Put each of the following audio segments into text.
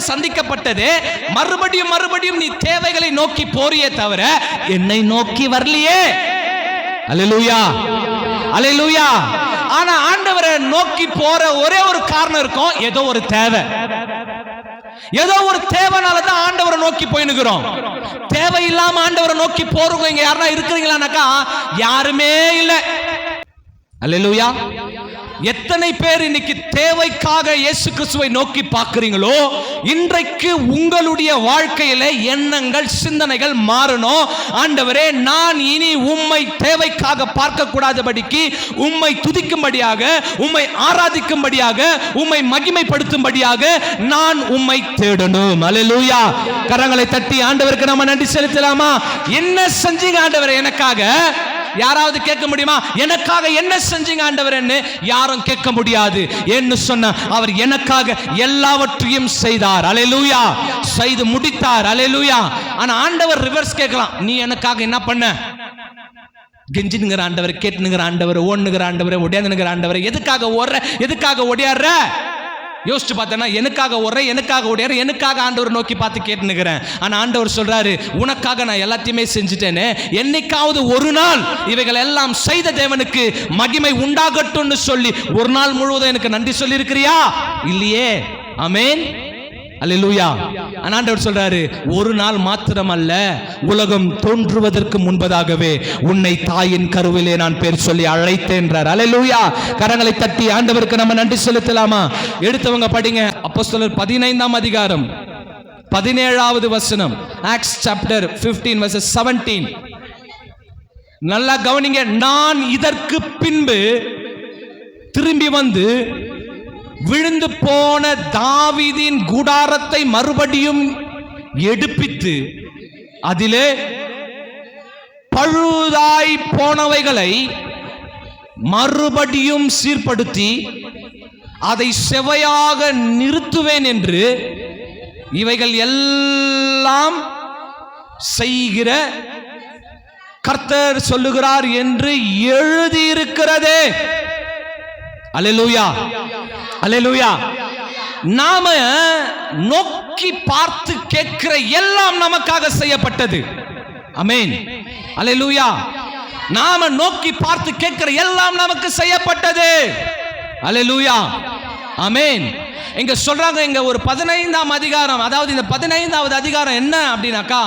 உனக்கு சந்திக்கப்பட்டது. மறுபடியும் மறுபடியும் நீ தேவைகளை நோக்கி போறியே தவிர என்னை நோக்கி வரலையே. அல்லேலூயா. அல்லேலூயா. ஆனா ஆண்டவரை நோக்கி போற ஒரே ஒரு காரணம் இருக்கும். ஏதோ ஒரு தேவை. ஏதோ ஒரு தேவைனால தான் ஆண்டவரை நோக்கி போயினுக்கிறோம் தேவையில்லாம ஆண்டவரை நோக்கி போறவங்க இங்க யாருன்னா இருக்கிறீங்களானாக்கா யாருமே இல்லை. அல்லேலூயா. எத்தனை பேர் இன்னைக்கு தேவைக்காக இயேசு கிறிஸ்துவை நோக்கி பார்க்குறீங்களோ இன்றைக்கு உங்களுடைய வாழ்க்கையில எண்ணங்கள் சிந்தனைகள் மாறணும். ஆண்டவரே நான் இனி உம்மை தேவைக்காக பார்க்க கூடாதபடிக்கு உம்மை துதிக்கும்படியாக உம்மை ஆராதிக்கும்படியாக உம்மை மகிமைப்படுத்தும்படியாக நான் உம்மை தேடணும். அலலூயா கரங்களை தட்டி ஆண்டவருக்கு நம்ம நன்றி செலுத்தலாமா? என்ன செஞ்சீங்க ஆண்டவர் எனக்காக? யாராவது கேட்க முடியுமா? எனக்காக என்ன செஞ்சீங்க ஆண்டவர்ன்னு யாரும் கேட்க முடியாது. என்று சொன்ன அவர் எனக்காக எல்லாவற்றையும் செய்தார். அலையலூயா. செய்து முடித்தார். அலையலூயா. ஆனா ஆண்டவர் ரிவர்ஸ் கேட்கலாம். நீ எனக்காக என்ன பண்ண? கெஞ்சினுங்கிற ஆண்டவர் கேட்டுனுங்கிற ஆண்டவர் ஓடுனுங்கிற ஆண்டவர் ஒடியாந்துனுங்கிற ஆண்டவர் எதுக்காக ஓடுற? எதுக்காக ஒடியாடுற யோசிச்சு பார்த்தேன்னா எனக்காக ஒரே எனக்காக ஓடியாரு எனக்காக ஆண்டவர் நோக்கி பார்த்து கேட்டுனுக்கிறேன் ஆனால் ஆண்டவர் சொல்கிறாரு உனக்காக நான் எல்லாத்தையுமே செஞ்சுட்டேனே என்னைக்காவது ஒரு நாள் இவைகள் எல்லாம் செய்த தேவனுக்கு மகிமை உண்டாகட்டும்னு சொல்லி ஒரு நாள் முழுவதும் எனக்கு நன்றி சொல்லியிருக்கிறியா? இல்லையே. அமேன் அல்லேலூயா ஆனா ஆண்டவர் சொல்றாரு ஒரு நாள் மாத்திரம் அல்ல உலகம் தோன்றுவதற்கு முன்பதாகவே உன்னை தாயின் கருவிலே நான் பேர் சொல்லி அழைத்தேன்றார் அல்லேலூயா கரங்களை தட்டி ஆண்டவருக்கு நம்ம நன்றி செலுத்தலாமா? எடுத்தவங்க படிங்க. அப்போ சொல்லர் பதினைந்தாம் அதிகாரம் பதினேழாவது வசனம் ஆக்ஸ் சாப்டர் 15 வர்சஸ் 17 நல்லா கவனிங்க நான் இதற்கு பின்பு திரும்பி வந்து விழுந்து போன தாவிதின் கூடாரத்தை மறுபடியும் எடுப்பித்து அதிலே பழுதாய் போனவைகளை மறுபடியும் சீர்படுத்தி அதை செவையாக நிறுத்துவேன் என்று இவைகள் எல்லாம் செய்கிற கர்த்தர் சொல்லுகிறார் என்று எழுதியிருக்கிறதே. அல்லேலூயா அல்லேலூயா நாம நோக்கி பார்த்து கேட்கிற எல்லாம் நமக்காக செய்யப்பட்டது. அமேன் அல்லேலூயா நாம நோக்கி பார்த்து கேட்கிற எல்லாம் நமக்கு செய்யப்பட்டது. அல்லேலூயா அமேன் இங்க சொல்றாங்க இங்க ஒரு பதினைந்தாம் அதிகாரம் அதாவது இந்த பதினைந்தாவது அதிகாரம் என்ன அப்படின்னாக்கா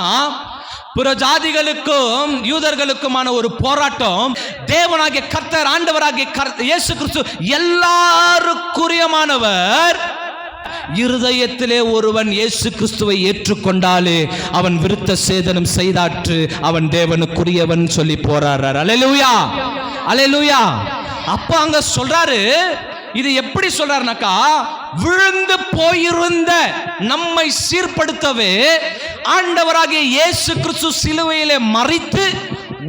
புற ஜாதிகளுக்கும் யூதர்களுக்குமான ஒரு போராட்டம். தேவனாகிய கர்த்தர் ஆண்டவராகிய இயேசு கிறிஸ்து எல்லாருக்குரியமானவர் இருதயத்திலே ஒருவன் இயேசு கிறிஸ்துவை ஏற்றுக்கொண்டாலே அவன் விருத்த சேதனம் செய்தாற்று அவன் தேவனுக்குரியவன் சொல்லி போறார் அலையலூயா அலையலூயா அப்ப அங்க சொல்றாரு இது எப்படி சொல்றாருனாக்கா விழுந்து போயிருந்த நம்மை சீர்படுத்தவே ஆண்டவராகிய இயேசு கிறிஸ்து சிலுவையிலே மறித்து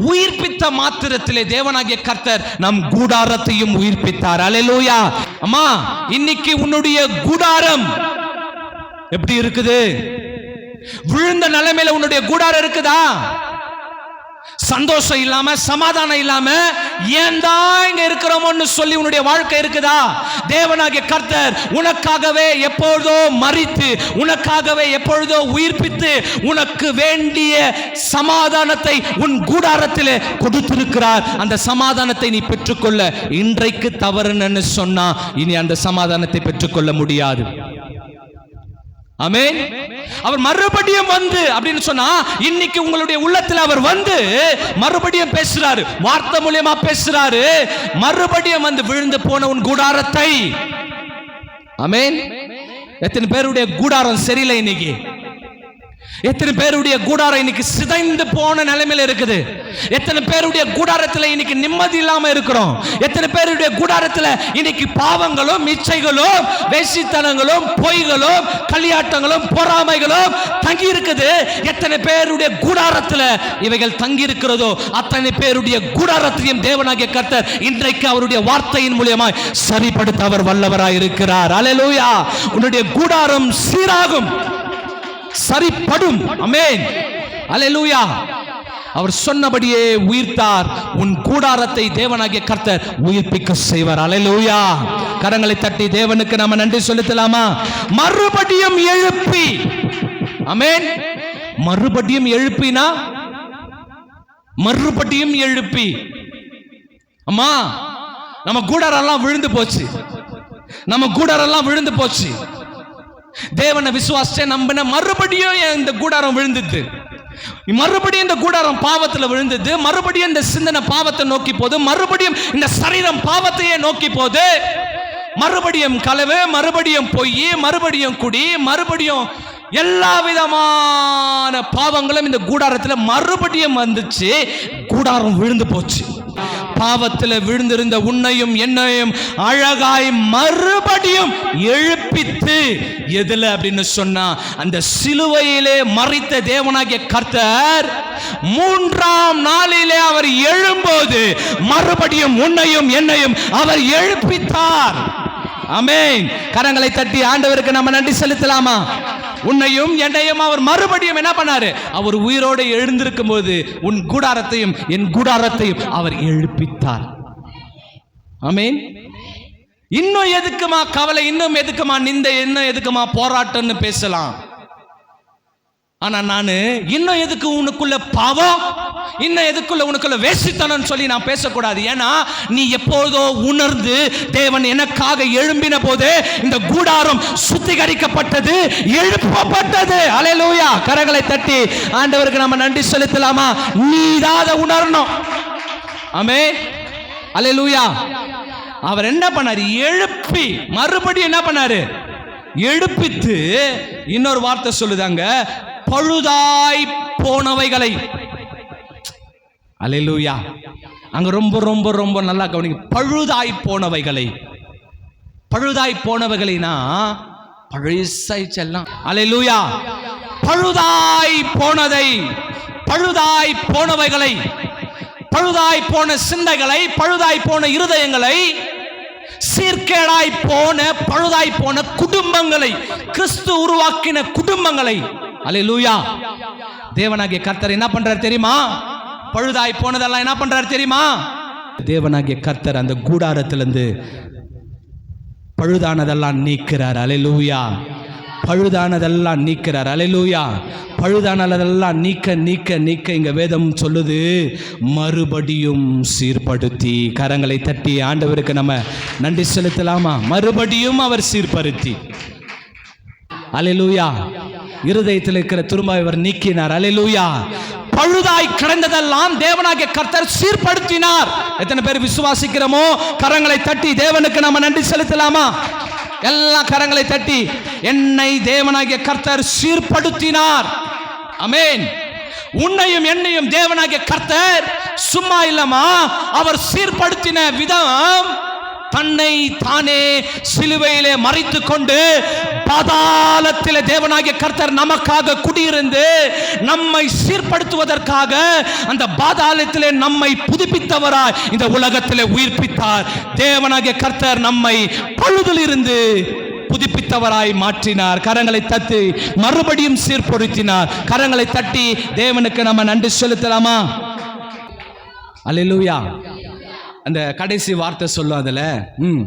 உயிர்ப்பித்த மாத்திரத்திலே தேவனாகிய கர்த்தர் நம் கூடாரத்தையும் உயிர்ப்பித்தார். அல்லேலூயா அம்மா இன்னைக்கு உன்னுடைய கூடாரம் எப்படி இருக்குது? விழுந்த நிலைமையில உன்னுடைய கூடாரம் இருக்குதா? சந்தோஷம் இல்லாம சமாதானம் இல்லாம ஏன் தான் இங்க இருக்கிறோமோன்னு சொல்லி உன்னுடைய வாழ்க்கை இருக்குதா? தேவனாகிய கர்த்தர் உனக்காகவே எப்பொழுதோ மறித்து உனக்காகவே எப்பொழுதோ உயிர்ப்பித்து உனக்கு வேண்டிய சமாதானத்தை உன் கூடாரத்திலே கொடுத்திருக்கிறார். அந்த சமாதானத்தை நீ பெற்றுக்கொள்ள இன்றைக்கு தவறுன்னு சொன்னா இனி அந்த சமாதானத்தை பெற்றுக்கொள்ள முடியாது. அமேன் அவர் மறுபடியும் வந்து அப்படின்னு சொன்னா இன்னைக்கு உங்களுடைய உள்ளத்தில் அவர் வந்து மறுபடியும் பேசுறாரு. வார்த்தை மூலியமா பேசுறாரு. மறுபடியும் வந்து விழுந்து போன உன் கூடாரத்தை. அமேன் எத்தனை பேருடைய கூடாரம் சரியில்லை இன்னைக்கு? எத்தனை பேருடைய கூடாரம் இன்னைக்கு சிதைந்து போன நிலைமையில இருக்குது? எத்தனை பேருடைய கூடாரத்தில் இன்னைக்கு நிம்மதி இல்லாம இருக்கிறோம்? எத்தனை பேருடைய கூடாரத்தில் இன்னைக்கு பாவங்களும் இச்சைகளும் வேசித்தனங்களும் பொய்களும் களியாட்டங்களும் பொறாமைகளும் தங்கி இருக்குது. எத்தனை பேருடைய கூடாரத்தில் இவைகள் தங்கி இருக்கிறதோ அத்தனை பேருடைய கூடாரத்தையும் தேவனாகிய கர்த்தர் இன்றைக்கு அவருடைய வார்த்தையின் மூலியமாய் சரிப்படுத்த அவர் வல்லவராய் இருக்கிறார் அலலூயா உன்னுடைய கூடாரம் சீராகும். சரிப்படும். அமேன் அல்லேலூயா அவர் சொன்னபடியே உயிர்த்தார். உன் கூடாரத்தை தேவனாகிய கர்த்தர் உயிர்ப்பிக்க செய்வார். அல்லேலூயா கரங்களை தட்டி தேவனுக்கு நாம நன்றி செலுத்தலாமா? மறுபடியும் எழுப்பி. அமேன் மறுபடியும் எழுப்பினா? மறுபடியும் எழுப்பி. அம்மா நம்ம கூடாரெல்லாம் விழுந்து போச்சு. நம்ம கூடாரெல்லாம் விழுந்து போச்சு. தேவனை விசுவாசிச்ச நம்பின மறுபடியும் இந்த கூடாரம் விழுந்தது. மறுபடியும் இந்த கூடாரம் பாவத்தில் விழுந்தது. மறுபடியும் இந்த சிந்தனை பாவத்தை நோக்கி போது மறுபடியும் இந்த சரீரம் பாவத்தையே நோக்கி போது மறுபடியும் கலவு மறுபடியும் பொய் மறுபடியும் குடி மறுபடியும் எல்லா விதமான பாவங்களும் இந்த கூடாரத்தில் மறுபடியும் வந்துச்சு. கூடாரம் விழுந்து போச்சு. பாவத்தில் விழுந்திருந்த உன்னையும் என்னையும் அழகாய் மறுபடியும் எழுப்பித்து எதுல அப்படின்னு சொன்னா அந்த சிலுவையிலே மறித்த தேவனாகிய கர்த்தர் மூன்றாம் நாளிலே அவர் எழும்போது மறுபடியும் உன்னையும் என்னையும் அவர் எழுப்பித்தார். அமேன் கரங்களை தட்டி ஆண்டவருக்கு நம்ம நன்றி செலுத்தலாமா? உன்னையும் என்னையும் அவர் மறுபடியும் என்ன பண்ணாரு? அவர் உயிரோடு எழுந்திருக்கும் போது உன் கூடாரத்தையும் என் கூடாரத்தையும் அவர் எழுப்பித்தார். ஆமென். இன்னும் எதுக்குமா கவலை? இன்னும் எதுக்குமா நிந்த? இன்னும் எதுக்குமா போராட்டம்னு பேசலாம்? ஆனா நானு இன்னும் எதுக்கு உனக்குள்ள பாவம்? இன்னும் எதுக்குள்ள உனக்குள்ள வேசித்தனம் சொல்லி நான் பேசக்கூடாது. ஏன்னா நீ எப்போதோ உணர்ந்து தேவன் எனக்காக எழும்பின போது இந்த கூடாரம் சுத்திகரிக்கப்பட்டது எழுப்பப்பட்டது. அலையலூயா கரங்களை தட்டி ஆண்டவருக்கு நம்ம நன்றி செலுத்தலாமா? நீ இதாத உணரணும். ஆமே அலையலூயா அவர் என்ன பண்ணாரு? எழுப்பி மறுபடியும் என்ன பண்ணாரு? எழுப்பித்து இன்னொரு வார்த்தை சொல்லுதாங்க பழுதாய் போனவைகளை அலையிலூயா. அங்க ரொம்ப ரொம்ப ரொம்ப நல்லா கவனிங்க. பழுதாய் போனவைகளை. பழுதாய் போனவைகளைனா பழுசாய் செல்லாம். அலையிலூயா. பழுதாய் போனதை. பழுதாய் போனவைகளை. பழுதாய் போன சிந்தைகளை. பழுதாய் போன இருதயங்களை. சீர்கேடாய் போன பழுதாய் போன குடும்பங்களை. கிறிஸ்து உருவாக்கின குடும்பங்களை. அலையிலூயா. தேவனாகிய கர்த்தர் என்ன பண்றாரு தெரியுமா? பழுதாய் போனதெல்லாம் என்ன பண்றாரு தெரியுமா? தேவனாகிய கர்த்தர் அந்த கூடாரத்திலிருந்து பழுதானதெல்லாம் நீக்கிறார். அலையலூயா. பழுதானதெல்லாம் நீக்கிறார். அலையலூயா. பழுதானதெல்லாம் நீக்க நீக்க நீக்க இங்க வேதம் சொல்லுது. மறுபடியும் சீர்படுத்தி கரங்களை தட்டி ஆண்டவருக்கு நம்ம நன்றி செலுத்தலாமா? மறுபடியும் அவர் சீர்படுத்தி. அலையலூயா. இருதயத்தில் இருக்கிற துரும்பாய் அவர் நீக்கினார். அலையலூயா. பழுதாய் கிடந்ததெல்லாம் தேவனாகிய கர்த்தர் சீர்படுத்தினார். எத்தனை பேர் விசுவாசிக்கிறோமோ? கரங்களை தட்டி தேவனுக்கு நம்ம நன்றி செலுத்தலாமா? எல்லா கரங்களை தட்டி என்னை தேவனாகிய கர்த்தர் சீர்படுத்தினார். அமேன் உன்னையும் என்னையும் தேவனாகிய கர்த்தர் சும்மா இல்லமா அவர் சீர்படுத்தின விதம் தன்னை தானே சிலுவையிலே மறைத்து கொண்டு பாதாளத்தில் தேவனாகிய கர்த்தர் நமக்காக குடியிருந்து நம்மை சீர்படுத்துவதற்காக அந்த பாதாளத்திலே நம்மை புதுப்பித்தவராய் இந்த உலகத்திலே உயிர்ப்பித்தார். தேவனாகிய கர்த்தர் நம்மை பழுதில் இருந்து புதுப்பித்தவராய் மாற்றினார். கரங்களை தத்து மறுபடியும் சீர்படுத்தினார். கரங்களை தட்டி தேவனுக்கு நம்ம நன்றி செலுத்தலாமா? அல்லேலூயா. அந்த கடைசி வார்த்தை சொல்லும் அதில். ம்.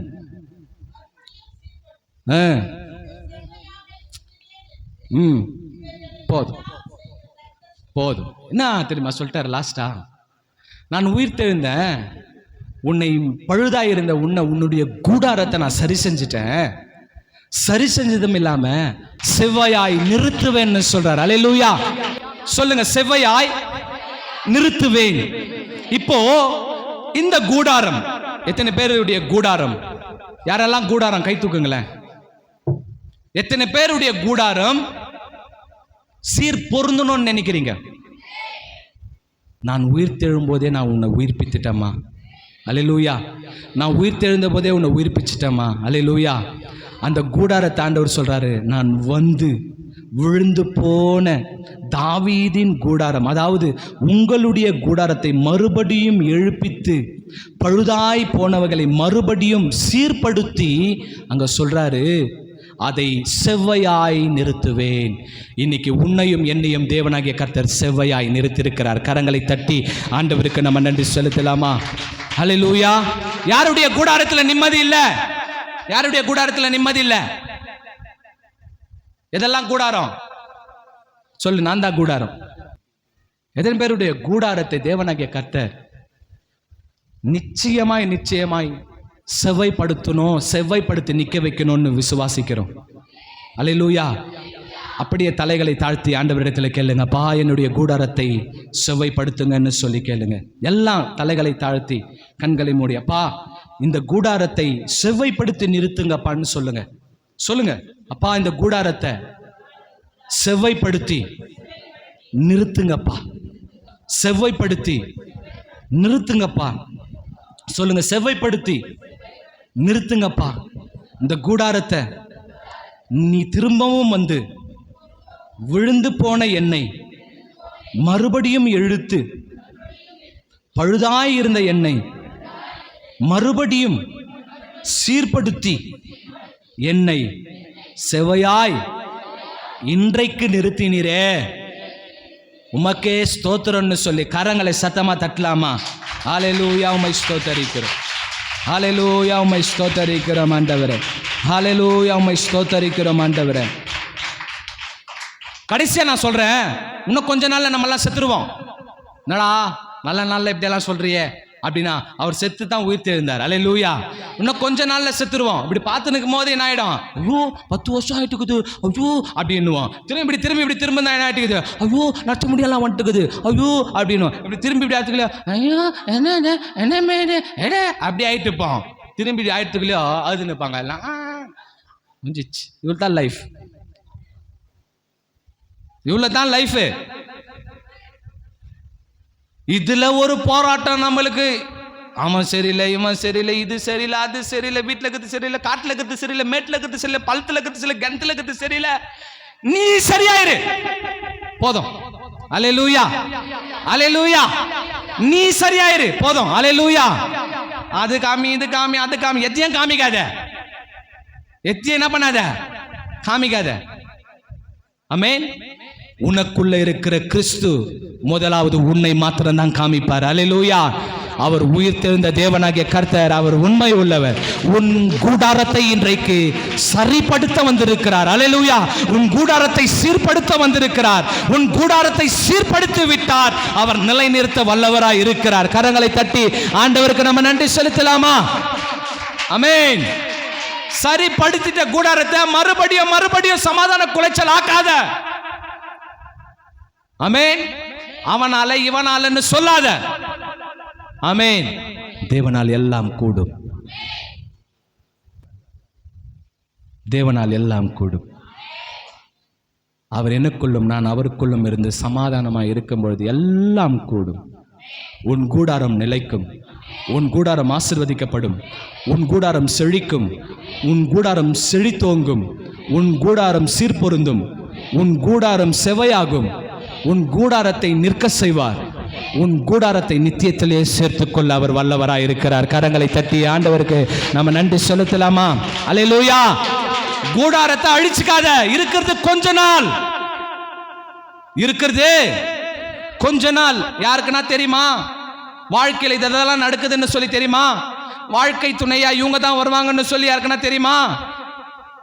ஆ. ம். போதும். போதும். என்ன தெரியுமா சொல்லிட்டார் லாஸ்டா நான் உயிர் தெழுந்தேன். உன்னை பழுதாயிருந்த உன்னை உன்னுடைய கூடாரத்தை நான் சரி செஞ்சிட்டேன். சரி செஞ்சதும் இல்லாம செவ்வையாய் நிறுத்துவேன்னு சொல்றார். அலையலூயா சொல்லுங்க செவ்வையாய் நிறுத்துவேன். இப்போ இந்த கூடாரம் எத்தனை பேருடைய கூடாரம்? யாரெல்லாம் கூடாரம்? கை தூக்குங்களேன். எத்தனை பேருடைய கூடாரம்? சீர் பொருந்தணும்னு நினைக்கிறீங்க? நான் உயிர் தெழும்போதே நான் உன்னை உயிர்ப்பித்துட்டேம்மா. அலையலூயா நான் உயிர் தெழுந்த போதே உன்னை உயிர்ப்பிச்சிட்டேம்மா. அலையலூயா அந்த கூடாரத்தை ஆண்டவர் சொல்றாரு நான் வந்து விழுந்து போன தாவீதின் கூடாரம் அதாவது உங்களுடைய கூடாரத்தை மறுபடியும் எழுப்பித்து பழுதாய் போனவர்களை மறுபடியும் சீர்படுத்தி அங்க சொல்றாரு அதை செவ்வையாய் நிறுத்துவேன். இன்னைக்கு உன்னையும் என்னையும் தேவனாகிய கர்த்தர் செவ்வையாய் நிறுத்தியிருக்கிறார். கரங்களை தட்டி ஆண்டவருக்கு நம்ம நன்றி செலுத்தலாமா? ஹalleluya யாருடைய கூடாரத்தில் நிம்மதி இல்லை? யாருடைய கூடாரத்தில் நிம்மதி இல்லை? எதெல்லாம் கூடாரம்? சொல்லு நான் தான் கூடாரம். எதன் பேருடைய கூடாரத்தை தேவனாகிய கர்த்தர் நிச்சயமாய் நிச்சயமாய் செவ்வைப்படுத்தணும் செவ்வைப்படுத்தி நிற்க வைக்கணும்னு விசுவாசிக்கிறோம். அலையிலூயா அப்படியே தலைகளை தாழ்த்தி ஆண்டவரிடத்தில் கேளுங்கப்பா என்னுடைய கூடாரத்தை செவ்வைப்படுத்துங்கன்னு சொல்லி கேளுங்க. எல்லாம் தலைகளை தாழ்த்தி கண்களை மூடியப்பா இந்த கூடாரத்தை செவ்வைப்படுத்தி நிறுத்துங்கப்பான்னு சொல்லுங்க. சொல்லுங்க அப்பா இந்த கூடாரத்தை செவ்வைப்படுத்தி நிறுத்துங்கப்பா. செவ்வைப்படுத்தி நிறுத்துங்கப்பா. சொல்லுங்க செவ்வைப்படுத்தி நிறுத்துங்கப்பா. இந்த கூடாரத்தை நீ திரும்பவும் வந்து விழுந்து போன என்னை மறுபடியும் இழுத்து பழுதாய் இருந்த என்னை மறுபடியும் சீர்படுத்தி என்னை செவையாய் இன்றைக்கு நிறுத்தினீரே. உமக்கே ஸ்தோத்திரம்னு சொல்லி கரங்களை சத்தமாக தட்டலாமா? ஹalleluya உமை ஸ்தோத்தரிக்கிறோம். ஹalleluya உம்மை ஸ்தோத்தரிக்கிறோம் ஆண்டவரே. ஹalleluya உம்மை ஸ்தோத்தரிக்கிறோம் ஆண்டவரே. கடைசியா நான் சொல்கிறேன் இன்னும் கொஞ்ச நாளில் நம்ம எல்லாம் செத்துருவோம். என்னடா நல்ல நாளில் இப்படியெல்லாம் சொல்கிறியே அப்படின்னா அவர் செத்து தான் உயிர் தெரிந்தார் அலே லூயா இன்னும் கொஞ்ச நாள்ல செத்துருவோம். இப்படி பார்த்து நிற்கும் போது என்ன ஆயிடும்? ஐயோ பத்து வருஷம் ஆகிட்டுக்குது ஐயோ அப்படின்னுவோம். திரும்பி இப்படி திரும்பி இப்படி திரும்ப தான் என்ன ஆயிட்டுக்குது? ஐயோ நடத்த முடியெல்லாம் வந்துட்டுக்குது. ஐயோ அப்படின்னு இப்படி திரும்பி இப்படி ஆத்துக்கலையோ ஐயோ என்ன என்ன என்ன மேடு எடே அப்படி ஆயிட்டு இருப்போம். திரும்பி இப்படி ஆயிட்டுக்குலையோ அது நிற்பாங்க. எல்லாம் முடிஞ்சிச்சு. இவ்வளோ தான் லைஃப் இவ்வளோ தான் லைஃபு இதுல ஒரு போராட்டம் நம்மளுக்கு. அவன் சரியில்லை இவன் சரியில்லை இது சரியில்லை அது சரியில்லை வீட்டில் இருக்கிறது சரியில்லை காட்டில் இருக்கிறது சரியில்லை மேட்டில் இருக்கிறது சரியில்லை பழத்தில் இருக்கிறது சரியில்லை கிணத்துல இருக்கிறது சரியில்லை. நீ சரியாயிரு. போதும். அலே லூயா அலே லூயா நீ சரியாயிரு. போதும். அலே லூயா அது காமி இது காமி அது காமி. எத்தையும் காமிக்காத. எத்தையும் என்ன பண்ணாத? காமிக்காத. அமேன் உனக்குள்ள இருக்கிற கிறிஸ்து முதலாவது உன்னை மாத்திரம் தான் காமிப்பார். அல்லேலூயா. அவர் உயிர் தெழுந்த தேவனாகிய கர்த்தர் அவர் உண்மை உள்ளவர். உன் கூடாரத்தை இன்றைக்கு சரிப்படுத்த வந்திருக்கிறார். அலையலூயா உன் கூடாரத்தை சீர்படுத்த வந்திருக்கிறார். உன் கூடாரத்தை சீர்படுத்தி விட்டார். அவர் நிலைநிறுத்த வல்லவராய் இருக்கிறார். கரங்களை தட்டி ஆண்டவருக்கு நம்ம நன்றி செலுத்தலாமா? அமேன் சரிப்படுத்திட்ட கூடாரத்தை மறுபடியும் மறுபடியும் சமாதான குலைச்சல் ஆக்காத. அமேன் அவனால இவனாலன்னு சொல்லாத. அமேன் தேவனால் எல்லாம் கூடும். தேவனால் எல்லாம் கூடும். அவர் எனக்குள்ளும் நான் அவருக்குள்ளும் இருந்து சமாதானமாக இருக்கும் பொழுது எல்லாம் கூடும். உன் கூடாரம் நிலைக்கும். உன் கூடாரம் ஆசிர்வதிக்கப்படும். உன் கூடாரம் செழிக்கும். உன் கூடாரம் செழித்தோங்கும். உன் கூடாரம் சீர்பொருந்தும். உன் கூடாரம் செவையாகும். உன் கூடாரத்தை நிற்க செய்வார். உன் கூடாரத்தை நித்தியத்திலே சேர்த்துக்கொள்ள அவர் வல்லவராய் இருக்கிறார். கரங்களை தட்டி ஆண்டவருக்கு நம்ம நன்றி செலுத்தலாமா? அலையலூயா கூடாரத்தை அழிச்சுக்காத. இருக்கிறது கொஞ்ச நாள். இருக்கிறது கொஞ்ச நாள். யாருக்குன்னா தெரியுமா? வாழ்க்கையில் இதெல்லாம் நடக்குதுன்னு சொல்லி தெரியுமா? வாழ்க்கை துணையா இவங்க தான் வருவாங்கன்னு சொல்லி யாருக்குன்னா தெரியுமா?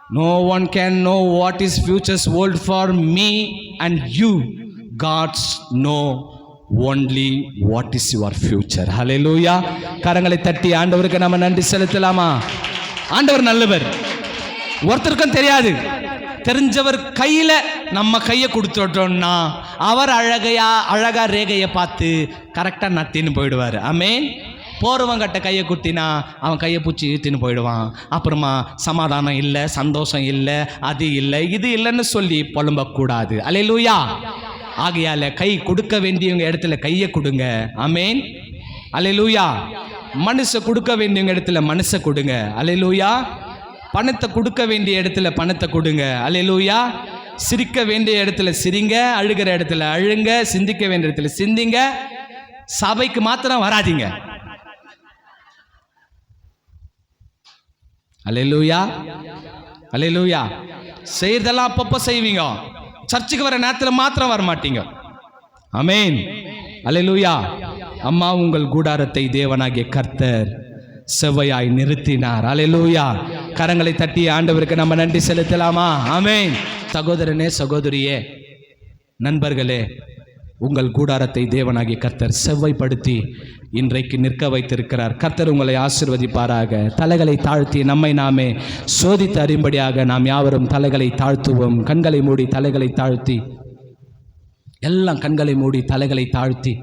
No one can know what is futures old for me and you God's no only what is your future லூயா கரங்களை தட்டி ஆண்டவருக்கு நம்ம நன்றி செலுத்தலாமா? ஆண்டவர் நல்லவர். ஒருத்தருக்கும் தெரியாது. தெரிஞ்சவர் கையில் நம்ம கையை கொடுத்துட்டோம்னா அவர் அழகையா அழகா ரேகையை பார்த்து கரெக்டாக நத்தின்னு போயிடுவார். ஆமேன் போறவங்கிட்ட கையை குத்தினா அவன் கையை பூச்சி இழுத்துன்னு போயிடுவான். அப்புறமா சமாதானம் இல்லை சந்தோஷம் இல்லை அது இல்லை இது இல்லைன்னு சொல்லி புலம்பக்கூடாது. அலையிலூயா ஆகையால கை கொடுக்க வேண்டியவங்க இடத்துல கையை கொடுங்க. அமேன் அலையலூயா மனுஷ கொடுக்க வேண்டியவங்க இடத்துல மனுஷை கொடுங்க. அலையலூயா பணத்தை கொடுக்க வேண்டிய இடத்துல பணத்தை கொடுங்க. அலையலூயா சிரிக்க வேண்டிய இடத்துல சிரிங்க. அழுகிற இடத்துல அழுங்க. சிந்திக்க வேண்டிய இடத்துல சிந்திங்க. சபைக்கு மாத்திரம் வராதீங்க. அலையலூயா அலையலூயா செய்யறதெல்லாம் அப்பப்போ செய்வீங்க. சர்ச்சுக்கு வர நேரத்தில் மாத்திரம் வர மாட்டீங்க. அமேன் அல்லேலூயா. அம்மா உங்கள் கூடாரத்தை தேவனாகிய கர்த்தர் செவ்வையாய் நிறுத்தினார். அல்லேலூயா. கரங்களை தட்டி ஆண்டவருக்கு நம்ம நன்றி செலுத்தலாமா? அமேன் சகோதரனே சகோதரியே நண்பர்களே உங்கள் கூடாரத்தை தேவனாகிய கர்த்தர் செவ்வைப்படுத்தி இன்றைக்கு நிற்க வைத்திருக்கிறார். கர்த்தர் உங்களை ஆசிர்வதிப்பாராக. தலைகளை தாழ்த்தி நம்மை நாமே சோதித்து அறியும்படியாக நாம் யாவரும் தலைகளை தாழ்த்துவோம். கண்களை மூடி தலைகளை தாழ்த்தி எல்லாம் கண்களை மூடி தலைகளை தாழ்த்தி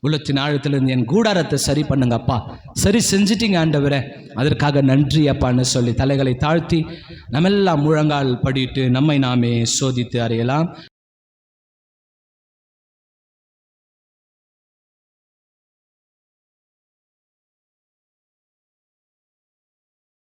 உள்ளத்தின் ஆழத்திலிருந்து என் கூடாரத்தை சரி பண்ணுங்க அப்பா. சரி செஞ்சிட்டீங்க ஆண்டவரே. அதற்காக நன்றி அப்பான்னு சொல்லி தலைகளை தாழ்த்தி நம்மெல்லாம் முழங்கால் படிட்டு நம்மை நாமே சோதித்து அறியலாம்.